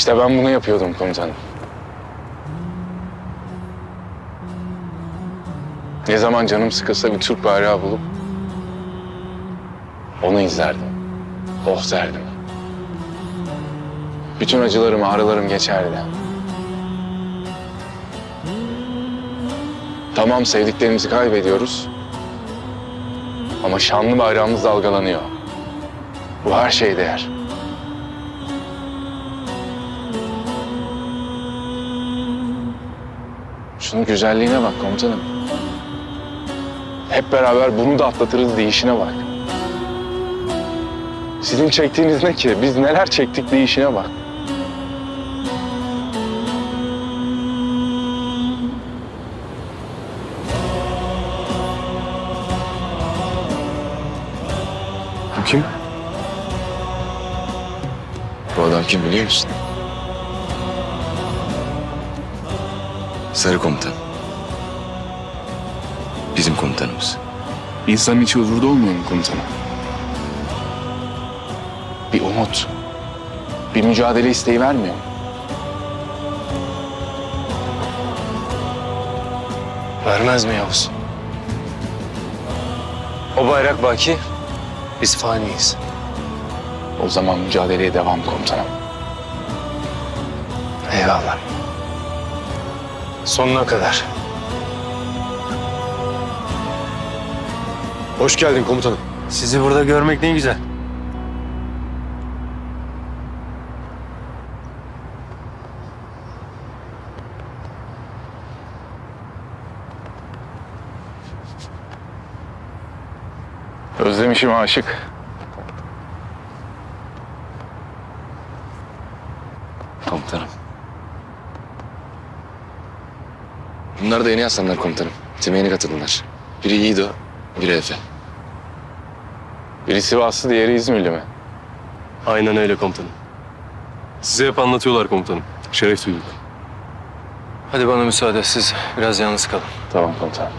İşte ben bunu yapıyordum komutanım. Ne zaman canım sıkılsa bir Türk bayrağı bulup onu izlerdim. Oh derdim. Bütün acılarım, ağrılarım geçerdi. Tamam sevdiklerimizi kaybediyoruz. Ama şanlı bayrağımız dalgalanıyor. Bu her şeye değer. Şunun güzelliğine bak komutanım. Hep beraber bunu da atlatırız deyişine bak. Sizin çektiğiniz ne ki? Biz neler çektik deyişine bak. Bu kim? Bu adam kim biliyor musun? Sarı komutan. Bizim komutanımız. İnsanın içi huzurda olmuyor mu komutanım? Bir umut, bir mücadele isteği vermiyor mu? Vermez mi Yavuz? O bayrak baki, biz faniyiz. O zaman mücadeleye devam komutanım. Eyvallah. Sonuna kadar. Hoş geldin komutanım. Sizi burada görmek ne güzel. Özlemişim aşık. Komutanım. Bunlar da yeni aslanlar komutanım. Time yeni katıldılar. Biri Yiğido, biri Efe. Biri Sivaslı, diğeri İzmirli mi? Aynen öyle komutanım. Size hep anlatıyorlar komutanım. Şeref duyduk. Hadi bana müsaade, siz biraz yalnız kalın. Tamam komutanım.